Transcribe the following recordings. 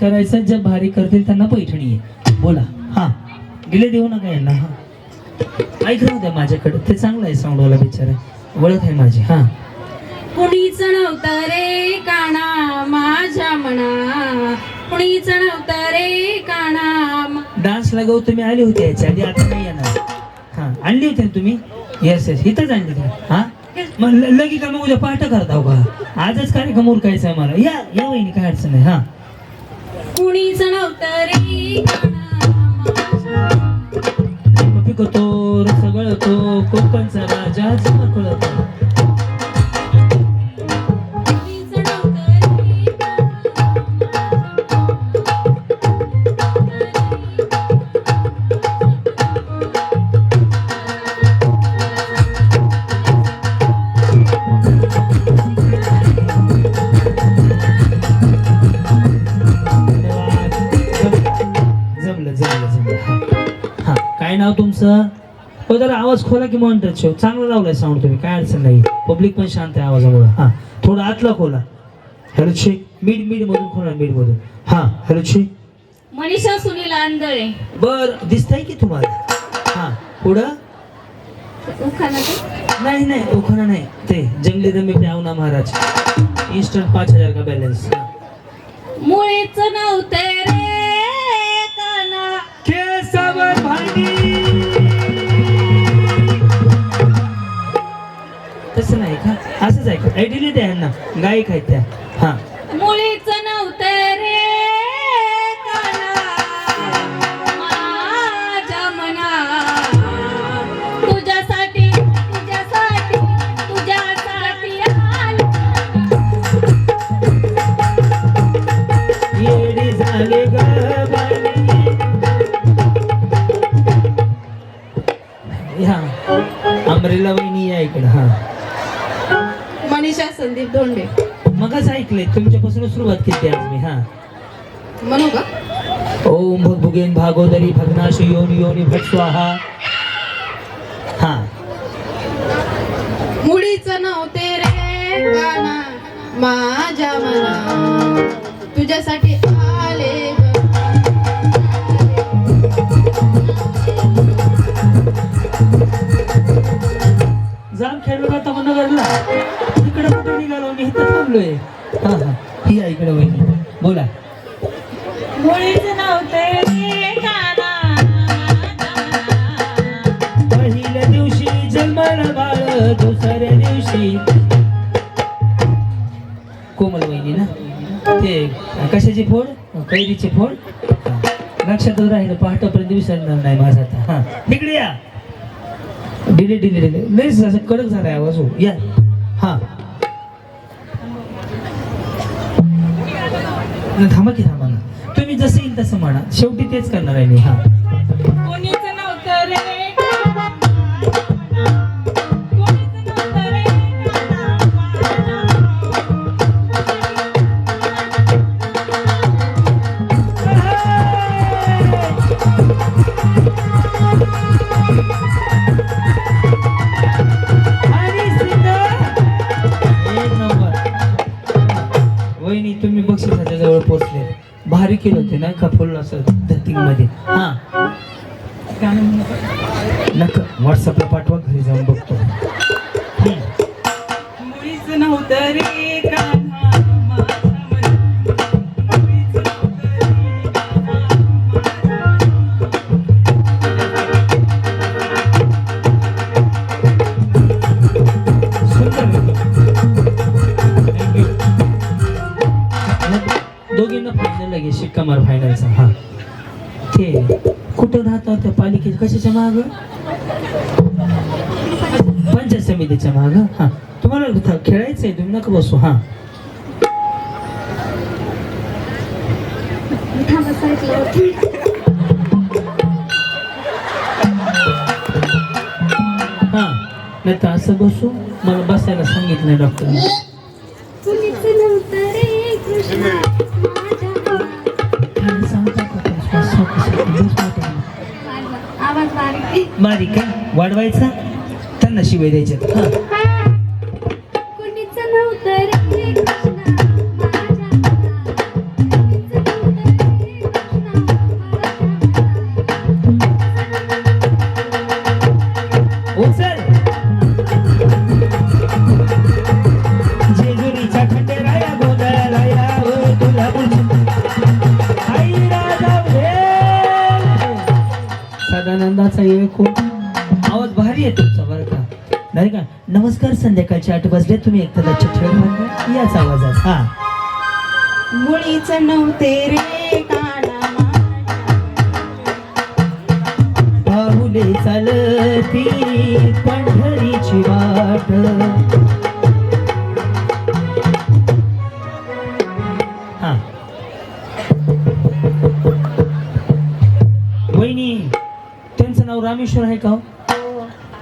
Dance करायचा जे भारी करतील त्यांना पैठणी आहे. बोला. हा. गेले देऊ नका यांना हा. ऐक राहू द्या माझ्याकडे. ते चांगलं आहे साऊंडवाला बिचारा. ओळख आहे माझी. हा. कुणीच नव्हतं रे काना माझ्या मना? कुणीच नव्हतं रे काना डान्सला गौ तुम्ही आली होती याच्या आधी आता नाही येणार. हा. आणली होती ना तुम्ही? येस येस इथंच आणली होती. हा? मग लगी का मग उद्या पाठ करता का? आजच कार्यक्रम उरकायचा आहे मला. या या वहिनी काय अडचण नाही. हा. कुणी नव्हतं रे काना माझ्या पिकतो रसगळतो कोकणचा राजा कळतो. तुमचं? हो जरा आवाज खोला की मॉनिटर शो चांगला लावलाय साऊंड तुम्ही. काय अडचण नाही. पब्लिक पण शांत आहे आवाजामुळे. हा. थोडं आतला खोला. हॅलो छे मिड मिड मधून खोला मिड मधून. हा. हॅलो छे मनीषा सुनील आंधळे. बर. दिसतंय की तुम्हाला? हा. पुढं? नाही नाही. उखाणा नाही. ते जंगली दमी प्यावना महाराज. इन्स्टंट पाच हजार का बॅलन्स मुळीच नव्हते रे असंच आहे का ऐडिली द्या यांना गायक आहेत त्या हा. मुळीच ऐकलंय तुमच्यापासूनच सुरुवात केली आज मी हा. म्हणू का? ओम भगभुगेन भागोदरी भग्नाश योनी योनी भट स्वाहा. हा. मुळीच नव्हते रे माझ्या मना तुझ्यासाठी विसरणार नाही माझा आता. हा. इकडे या. डिले डिले डिले लईच असं कडक झालाय आवाज हो. या. हा. थांबा की थांबा ना. तुम्ही जसं येईल तसं म्हणा. शेवटी तेच करणार आहे मी. हा. कोणीच नव्हतं रे? वहिनी तुम्ही बक्षिसाच्या जवळ पोहोचले भारी केलं होते ना का फुल असं धतिंगमध्ये हा. नका व्हॉट्सअपला पाठवा घरी जाऊन बघतो. मुळीच नव्हतं. कुठं त्या पालिकेच्या कशाच्या माग? पंचायत समितीच्या माग? हा. तुम्हाला खेळायचंय तुम्ही नका बसू हा. हा. नाही तर असं बसू मला बसायला सांगितलं डॉक्टर वाढवायचा? त्यांना शिवाय द्यायचे. हा. कुणीच नव्हतं तुम्ही एकदा लक्ष ठेवा याच आवाजात हा. मुळीच नव्हते रे काना पाहुले चालती पंढरीची वाट. हा. वहिनी त्यांचं नाव रामेश्वर आहे का हो?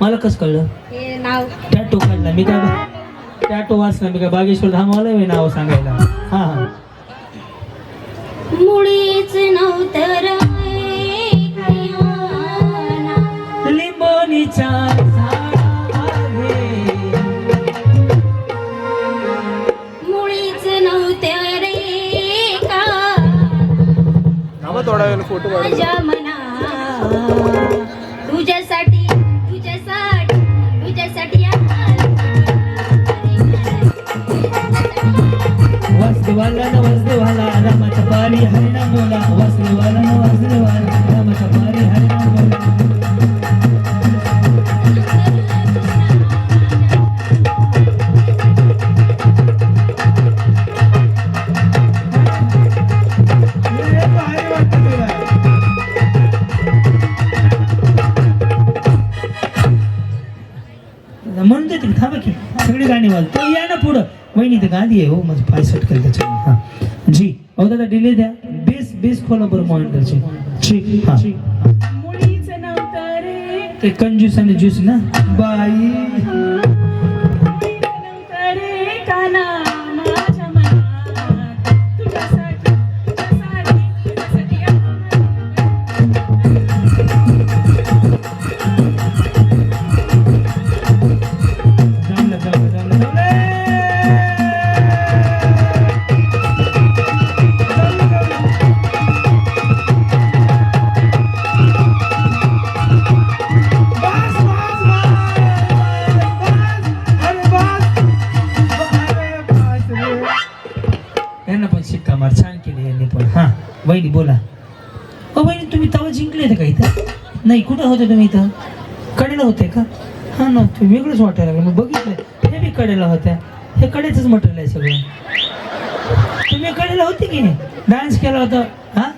मला कसं कळलं? हे नाव टॅटो काढला मी काय टॅटो वाचला मी काय बागेश्वर धामाला आहे नाव सांगायला? हा हा. मुळीच नव्हतं रे लिंबोनीच्या का थोडा वेळ फोटो काढू वासदेवाला न वासदेवाला रामाच्या पारी हरिणा बोला वासदेवाला न वासदेवाला रामाच्या पारी हरिणा बोला म्हणून ते थांबा की सगळी गाणी वाल तो या ना पुढं. वहिनी तर गादी आहे हो माझं पाय सटकेल त्याच्यावर हा. जी अहो दादा डिले द्या. बेस बेस खोला बरं मॉनिटरचे ठीक हा. ते कंजूस आणि ज्यूस ना? बाई. नाही कुठं होते तुम्ही इथं? कडेला होते का? हा ना वेगळंच वाटायला लागलं. मी बघितलं हे बी कडेला होत्या. हे कडेच मटेरियल आहे सगळं. तुम्ही कडेला होते की नाही? डान्स केला होता. हा?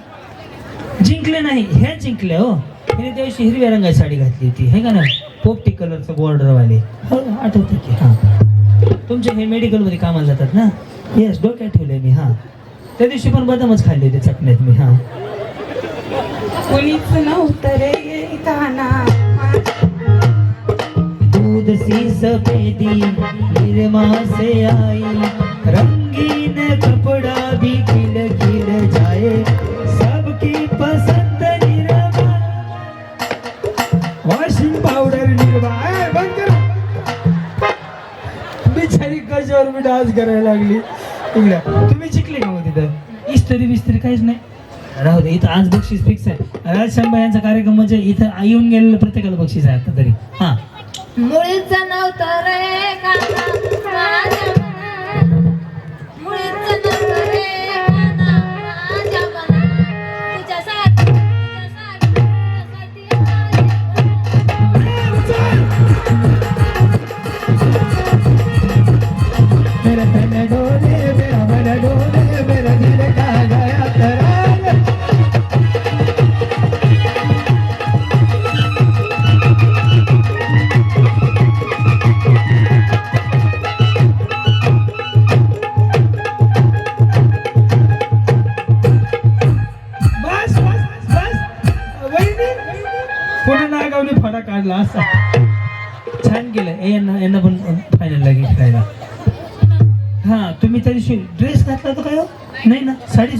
जिंकले नाही. हे जिंकले हो. हिने त्या दिवशी हिरव्या रंगाची साडी घातली होती. हे का ना पोपटी कलरचं बॉर्डरवाले हो आठवते की. हां. तुमचे हे मेडिकलमध्ये कामाला जातात ना? येस डोक्यात ठेवले मी हां. त्या दिवशी पण बदामच खाल्ले होते चटण्यात मी हां. कुणीच नव्हतं रे येताना दूध सी सफेदी निरमा से आई रंगीन कपड़ा भी खिल खिल जाए सबकी पसंद निर्मा वॉशिंग पावडर निर्मा ए, बंद कर. बिचारी कशावर मी डान्स करायला लागली. इकडे तुम्ही शिकले का मग तिथं. इस्त्री बिस्त्री काहीच नाही. राहू दे इथं आज बक्षीस फिक्स आहे. राजशंभा यांचा कार्यक्रम म्हणजे इथं येऊन गेलेलं प्रत्येकाला बक्षीस आहे आता तरी. हा. मुळीच नव्हतं रे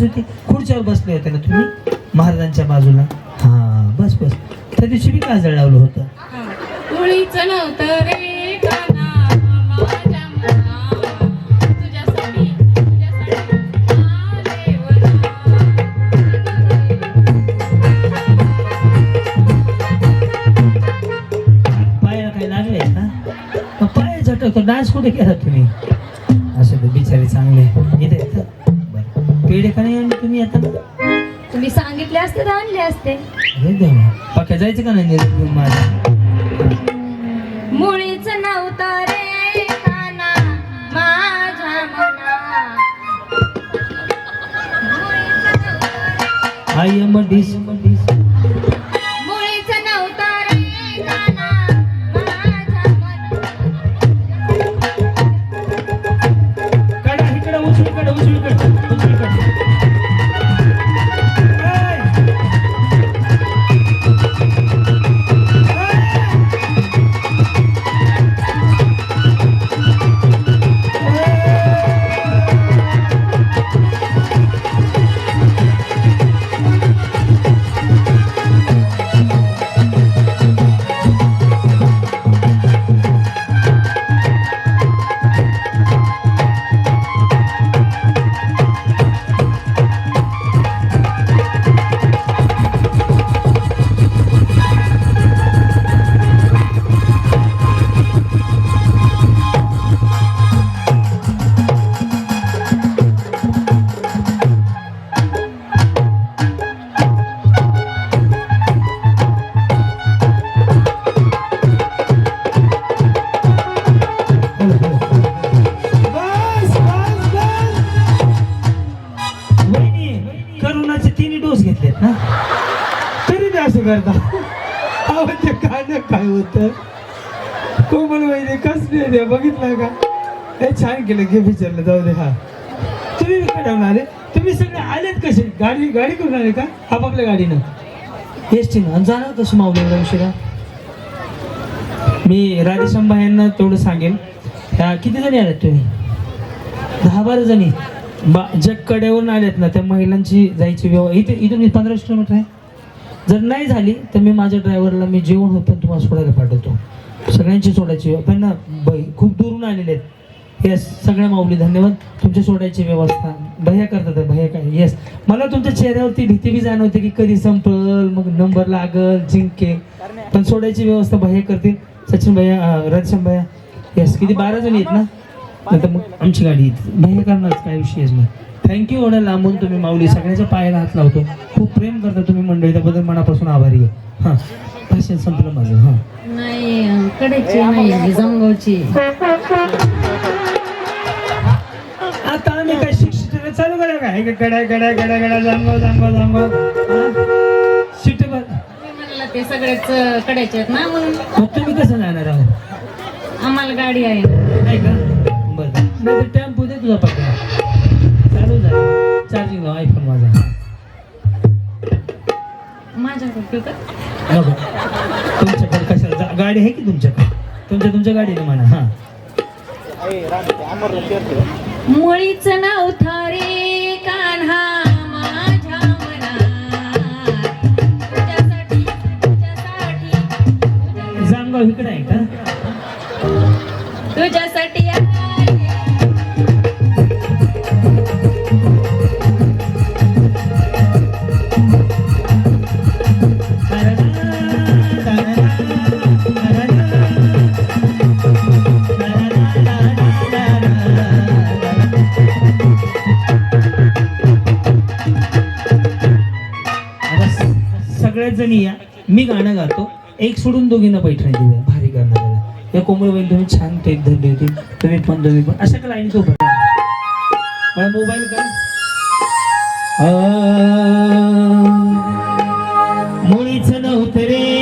ना साडीच होती. खुर्च्यावर बसले होते ना तुम्ही? महाराजांच्या बाजूला. हा बस बस. त्या दिवशी मी काजळ लावलं होतं. मुळीच नव्हतं रे काना माझ्या मनात. तुझ्यासाठी तुझ्यासाठी आले वना. पायाला काही लागले का? मग पाय झटकतो. डान्स कुठे केला तुम्ही? असं ते बिचारे चांगले. इथे इथं. नाही आणले तुम्ही आता तुम्ही सांगितले असते तर आणले असते. देवा पक्या जायचं का नाही निरोप घेऊन माझ्या? मुळीच नव्हतं रे काना माझ्या आय एम मुळीच करता. अहो ते काय काय होतं? कोमल वहिनी कसले दे बघितलं का? हे छान केलं घे विचारलं जाऊ दे हा. तुम्ही कडवून आले तुम्ही सगळे आलेत कसे? गाडी गाडी करून आले का? आपापल्या गाडीनं. एस टीनं आणि जाणार तसं मावलेला उशिरा मी राधेशंभा यांना तेवढं सांगेन. ह्या किती जणी आल्यात तुम्ही? दहा बारा जणी. बा ज्या कड्यावरून आल्यात ना त्या महिलांची जायची व्यवहार इथे इथून पंधराशे किलोमीटर आहे. जर नाही झाली तर मी माझ्या ड्रायव्हरला मी जेवण होतं तुम्हाला सोडायला पाठवतो. सगळ्यांची सोडायची पण ना बै खूप दुरून आलेले आहेत. येस सगळ्या माऊली धन्यवाद. तुमच्या सोडायची व्यवस्था. भैया करतात आहे, भैया काय? येस मला तुमच्या चेहऱ्यावरती भीती बी जाणवते की कधी संपल मग नंबर लागल जिंके. पण सोडायची व्यवस्था भैया करतील. सचिन भैया अं, राजश्याम भैया. येस किती बारा जण आहेत ना? मग आमची गाडी येते. भैया करणार काय विषयच नाही. थँक्यू एवढं लांबून तुम्ही माऊली. सगळ्याच्या पायाला हात लावतो. खूप प्रेम करता तुम्ही मंडळी. त्याबद्दल मनापासून आभारी आहे. हा. भाषण संपलं माझं. हां. नाही कडेची आता आम्ही काय शिक्षण चालू करा काय? गड्या गड्या गड्या गडा जांगव जांगव जांगव शिट ते सगळेच कडायचे आहेत ना म्हणून. मग तुम्ही कसं जाणार आहोत आम्हाला गाडी आहे. का? बरं. नाही तर टेम्पो दे तुझा पकडा नको तुमच्याकडे कशाला गाडी आहे की तुमच्याकडे? तुमच्या तुमच्या गाडीने म्हणा हा. मळीचं नाव थारे सगळ्यांनी या मी गाणं गातो. एक सोडून दोघींना पैठणी देऊया. भारी गाणं या कोमळ तुम्ही छान ते धरली होती. तुम्ही पण दोघी पण अशा काय लाईन सोबत मला मोबाईल का मुळीच नव्हतं रे.